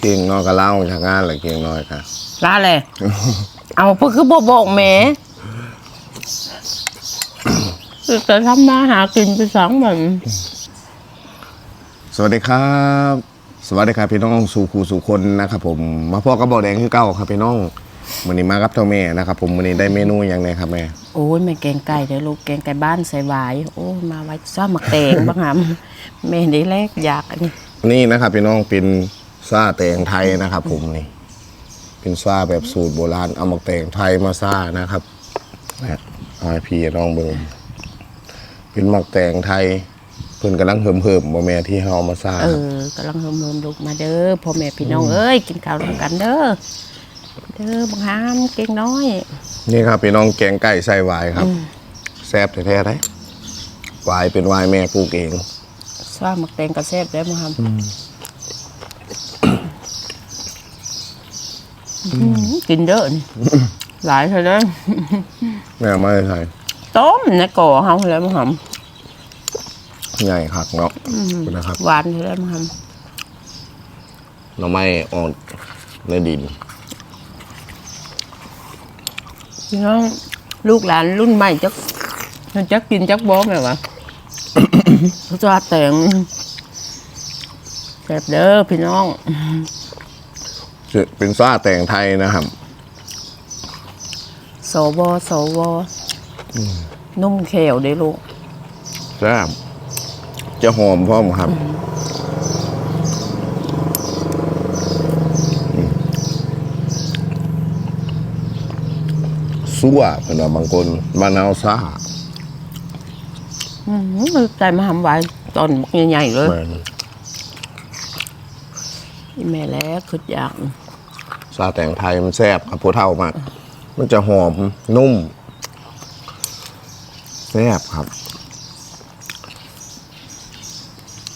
เก่งน้อยก็เล่าจากงานแหละเก่งน้อยค่ะลาเลยเอาเพื่อคือบอกบอกแหม่แต่ทำมาหากินไปสองแบบสวัสดีครับ สวัสดีครับพี่น้องสู่ครูสู่คนนะครับผมมาพ่อกับบอกแดงคือเก้าครับพี่น้องวันนี้มากับเท่าแม่นะครับผมวันนี้ได้เมนูอย่างไรครับแม่โอ้ยแม่แกงไก่เดี๋ยวลูกแกงไก่บ้านใส่หวาย โอ้ยมาไว้ซ้อมหมักแตงบ้างครับแม่ได้แรกอยากอันนี้นี่นะครับพี่น้องเป็น ซาแตงไทยนะครับ ผมนี่ เป็นซาแบบสูตรโบราณเอาหมักแตงไทยมาซานะครับนะเอาให้พี่น้องเบิ่งเป็นหมักแตงไทยเพิ่นกำลังเพิ่มเพิ่มๆบ่แม่ที่เฮาเอามาซาเอครับอกำลังเฮิมเฮิมลูกมาเด้อพ่อแม่พี่น้องเอ้ยกินข้าวร่วมกันเด้อเด้อบางฮามเก่งน้อย นี่ครับพี่น้องแกงไก่ใส่วายครับแซ่บแท้ๆได้วายเป็นวายแม่ปลูกเองซ้อมหมักแตงกระแซบได้มั้งครับ กินเด้อนี่หลายเท่านั้นแม่เอาไม่ใส่ต้มในก่อเฮาแล้วมั้งครับใหญ่คักเนาะนะครับหวานเท่านั้นมั้งครับหน่อไม้ออกในดินพี่น้องลูกหลานรุ่นใหม่จักจักกินจักบ่แม่วะเขาจะแต่งแซ่บเด้อพี่น้อง เป็นซาแตงไทยนะครับ สวสวนุ่มเขวเด้ลูกแซ่บจะหอมพร้อมครับ ซั่วเป็นว่าบางคนมะนาวซ่าอื้อหือใจมาทำไว้ตอนบักใหญ่ๆเลย แม่น อีแม่แล้วคืออยาก ซาแตงไทยมันแซ่บครับผู้เท่ามาก มันจะหอมนุ่ม แซ่บครับ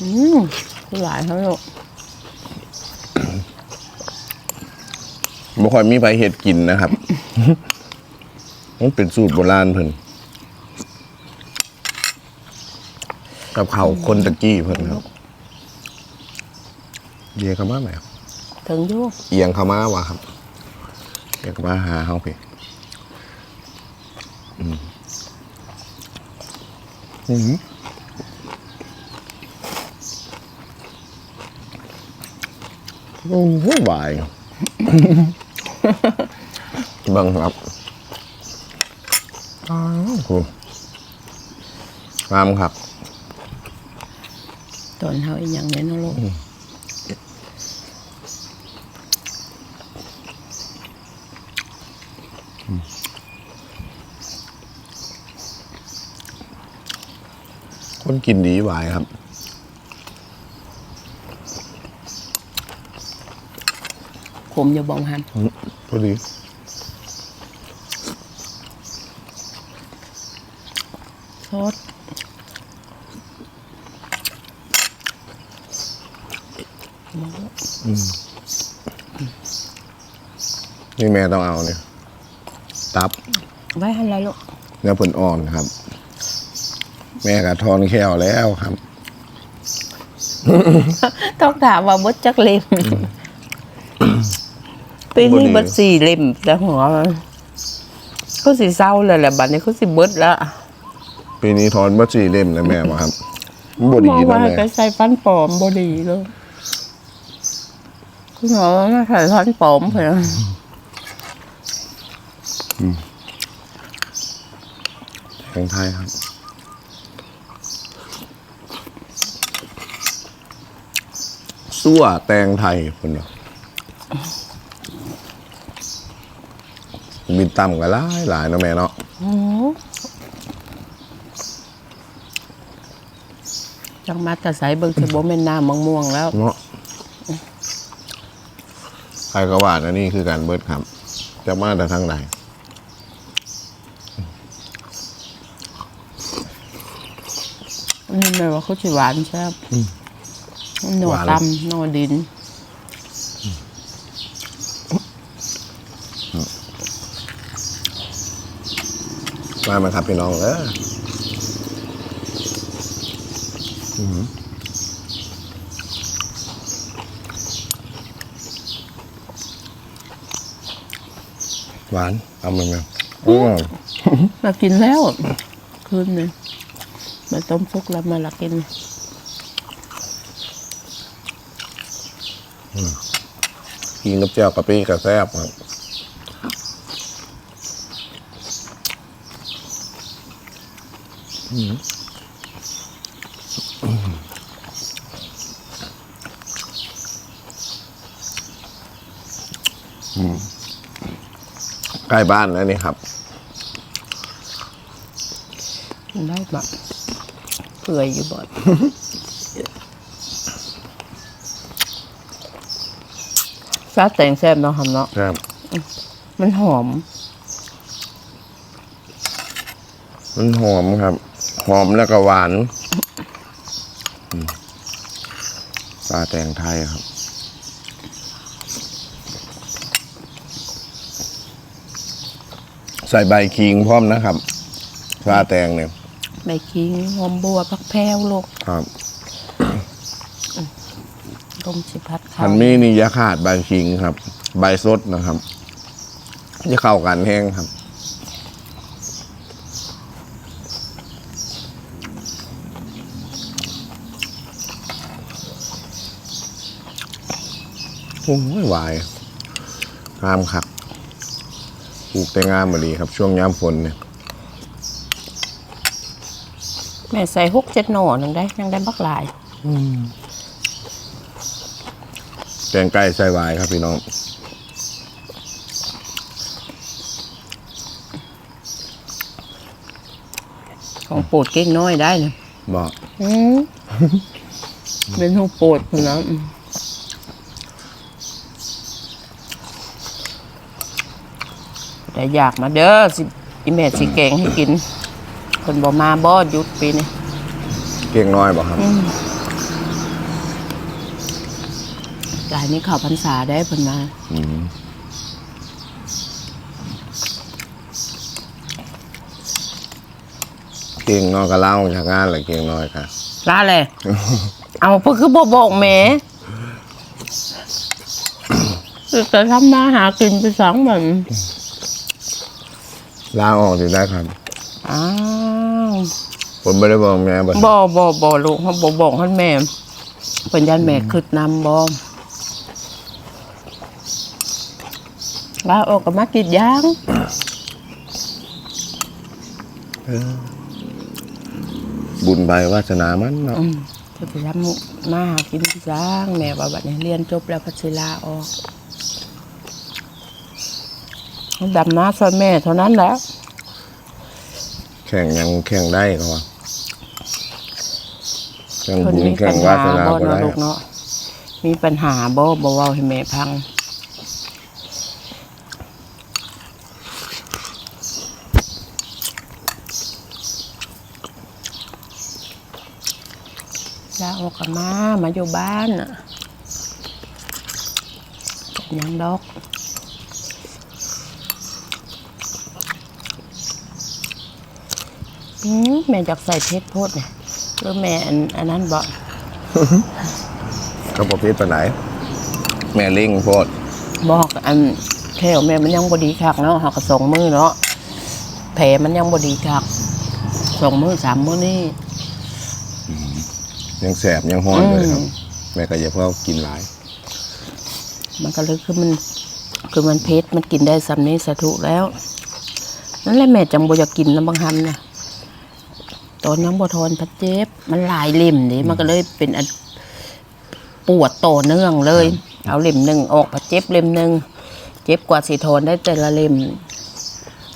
อืมคือหลายเขาลูกบ่ค่อยมีใครเฮ็ดกินนะครับ มันเป็นสูตรโบราณเพิ่นกับเขาวคนตะกี้เพิ่นครับ เดียเข้ามาไหม ถึงอยู่เอียงเข้ามาวะครับเอียงเข้ามาหาเฮาเพ่อืมอืมโอ้โหบายเบิ่งครับอ้าวคุณงามครับ ตอนเฮาอีหยังเนี่ยเนาะลูก คนกินดีหวายครับผมอย่าบอกหันพอดีโทษนี่แม่ต้องเอาเนี่ย ตับ ไว้ให้อะไรลูกเนื้อผลอ่อนครับ แม่กะทอนแควแล้วครับ ต้องถามว่าเบิดจักเล่มปีนี้เบิดสี่เล่มแต่หัวมันก็สิเศร้าเลยแหละบัดนี้ก็สิเบิดละปีนี้ทอนบัจีเล่มเลยแม่มาครับบดีมองนะว่าแม่ไปใส่ฟันปลอมบดีเลยคุณหมอว่าใส่ฟันปลอมเพื่อ แตงไทยครับซั่วแตงไทยคนเนาะบินต่ำกันหลายหลายเนาะแม่เนาะจังมาแต่ใส่เบิ่งสิบ่แม่นน้ำมะม่วงแล้วเนาะใครก็ว่านะนี่คือการเบิดครับ จะมาแต่ทางไหน นี่แปลว่าเขาสิหวานใช่บอืมหนวดหวาตำหนวดิน มามาครับพี่น้องเอออืหวาน เอามึงนะอืมมากินแล้ว คืนนึ่ง มาต้มซุกแล้วมาละกินกินกับเจ้ากะปิกับแซ่บครับอืมใกล้บ้านแล้วนี่ครับกินได้ปะ เปื่อยอยู่บ่อยซาแตงแซ่บเนาะหอมเนาะครับ มันหอม มันหอมครับ หอมแล้วก็หวานอืมปลาแตงไทยครับใส่ใบคิงพร้อมนะครับปลาแตงเนี่ย ใบขิงหอมบัวผักแพรวลูกครับต้มสิพัดข้าพัวนมีนี่อยาขาดใบคิงครับ ใบสดนะครับจะเข้ากันแห้งครับโอ้ยหวายงามครับปลูกแต่งามมาดีครับ ช่วงย้ำฝนเนี่ย แม่ใส่หกเจ็ดหน่อหนึ่งได้ยังได้บักหลาย แกงไก่ใส่หวายครับพี่น้องของโปรดเก่งน้อยได้เลยบอกอืมเป็นของโปรดคนนะอืมแต่อยากมาเด้อสิอีแม่สิแกงให้กิน คนบ่มาบ่หยุดปีนี้เก่งน้อยบอกครับกายนี้เข่าวพรรษาได้เพิ่นมาเก่งน้อยก็เล่าจากงานแหละเก่งน้อยค่ะลาเลย เอาเพื่อคือบ่บอกแหม่แต่ทำมาหากินไปสองวันลาออกถึงได้ครับ อ้าวผมไม่ได้บอกแม่บอกบ่บ่บ่ลูกเขาบ่บอกให้แม่เป็นยันแม่คืดนำบ่ลาออกก็มากินยางบุญใบวาสนามันเนาะอืมจะไปทำมาหากินที่จ้างแม่ว่าบัดนี้เรียนจบแล้วพัชลาออกดำน้าซอยแม่เท่านั้นแหละแข่งยังแข่งได้เขาว่าแข่งคนบุญมีแข่ปังญวาหาสนาบ่ก็เนาะได้ลูกเนาะมีปัญหาบ่บ่เว้าให้แม่พังลาออกกันมา มาอยู่บ้านน่ะเป็นหยังดอก อืม แม่อยากใส่เพชรโพดเนี่ยหรือแม่อันอันนั้นบอกก็ประเภทไปไหน แม่เล่งโพดบอกอันแค่แม่มันยังบดีคักเนาะหักสองมือเนาะแผลมันยังบดีคักสองมือสามมือนี่ยังแสบยังห้อนเลยครับอืมแม่ก็อย่าเพิ่งกินหลาย มันก็เลยคือมันคือมันเพชรมันกินได้สำนี้สาธุแล้ว นั่นแหละแม่จังบ่อยากกินน้ำบางฮันนะ ตอนยังบ่ทอนพัดเจ็บ มันหลายเล่มนี่มันก็เลยเป็นอันปวดต่อเนื่องเลย เอาเล่มหนึ่งออกพัดเจ็บเล่มหนึ่งเจ็บกว่าสีทอนได้แต่ละเล่ม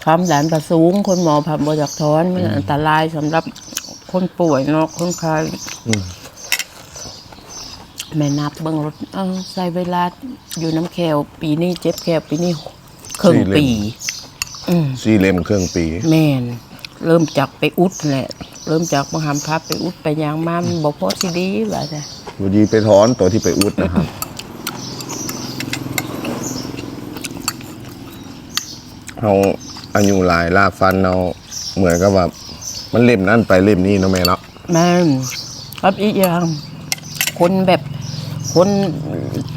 ความดันประสูง คนหมอผ่าบ่อยากทอนมันอันตรายสำหรับคนป่วยเนาะคนไข้แม่นับเบิ่งรถเออใส่เวลาอยู่น้ำแควปีนี้เจ็บแควปีนี้ครึ่งปี อืมซี่เล่มเครื่องปี แม่น เริ่มจากไปอุดแหละ เริ่มจากบังคับครับไปอุดไปยางมามันบอกพอสิดีว่าจ้ะพอดีไปถอนตัวที่ไปอุดนะครับ เอาอายุหลายลากฟันเอาเหมือนกับว่ามันเล่มนั่นไปเล่มนี้เนาะแม่เนาะแม่นครับอีกอย่างคนแบบคน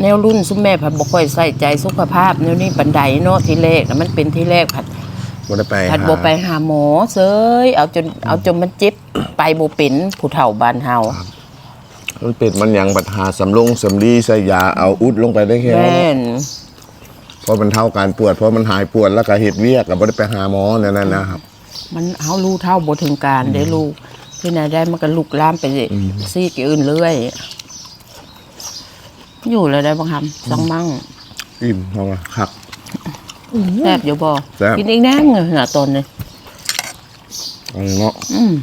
แนวรุ่นซุมแม่ผัดบ่ค่อยใส่ใจสุขภาพแนวนี้ปันไดเนาะที่แรกน่ะมันเป็นที่แรกผัด บ่ได้ไปผัดหาบ่ไปหาหมอเซยเอาจนเอาจนมันเจ็บไปบ่เป็นผู้เฒ่าบ้านเฮามันเป็นมันหยังปัญหาสำลงสำลีใส่ยาเอาอุดลงไปได้แค่นั้นแม่นเพราะมันเท่าการปวดเพราะมันหายปวดแล้วก็เฮ็ดเวียกก็บ่ได้ไปหาหมอนั่นน่ะนะครับ มันเฮารู้เท่าบ่ถึงการได้ลูกที่ไหนได้มันก็ลุกลามไปซีกอื่นเรื่อยอยู่แล้วได้บ่คำสังมั่งอิ่มเพราะว่าคัก แซ่บอยู่บ่แซ่บ กินอีกแน่งเหน่ะตนนี่เอันเนาะอืม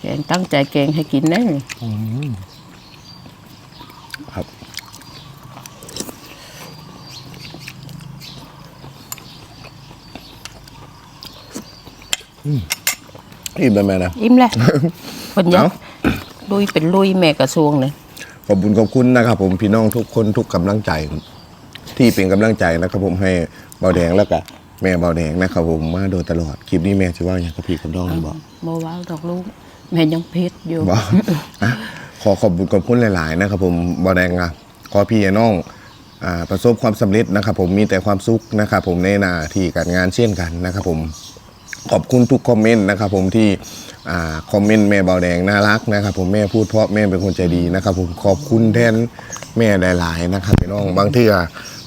แกงตั้งใจแกงให้กินแน่ครับอืมอิ่มไปไหมนะ อิ่มแล้วคนยักเอ้า ลุยเป็นลุยแม่กระทรวงเลย ขอบคุณขอบคุณนะครับผมพี่น้องทุกคนทุกกำลังใจ ที่เป็นกำลังใจนะครับผมให้เบาแดงแล้วก็แม่เบาแดงนะครับผมมาโดยตลอดคลิปนี้แม่จะว่าอย่างกับพี่กับน้องบอกบ่ว้าวดอกลูกแม่ยังเพชรอยู่บอกอะขอขอบคุณขอบคุณหลาย ๆ นะครับผมเบาแดงอะขอพี่น้องอ่าประสบความสำเร็จนะครับผมมีแต่ความสุขนะครับผมในหน้าที่การงานเช่นกันนะครับผมขอบคุณทุกคอมเมนต์นะครับผมที่อ่า คอมเมนต์แม่เบาแดงน่ารักนะครับ ผมแม่พูดเพราะแม่เป็นคนใจดีนะครับ ผมขอบคุณแทนแม่หลาย ๆ นะครับ พี่น้องบางเทื่อ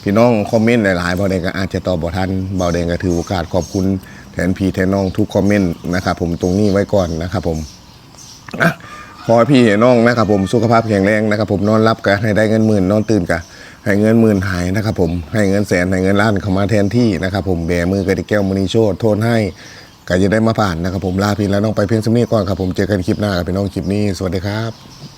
พี่น้องคอมเมนต์หลายๆเบาแดงก็อาจจะตอบบ่ทันเบาแดงก็ถือโอกาสขอบคุณแทนพี่แทนน้องทุกคอมเมนต์นะครับ ผมตรงนี้ไว้ก่อนนะครับ ผมอะขอให้พี่น้องนะครับ ผมสุขภาพแข็งแรงนะครับ ผมนอนรับก็ให้ได้เงินหมื่นนอนตื่นก็ให้เงินหมื่นหายนะครับ ผมให้เงินแสนให้เงินล้านเข้ามาแทนที่นะครับ ผมแบมือกระดิกแก้วมณีโชตโทนให้ ก็จะได้มาผ่านนะครับผมลาพี่แล้วน้องไปเพียงสำนีก่อนครับผมเจอกันคลิปหน้ากับพี่น้องคลิปนี้สวัสดีครับ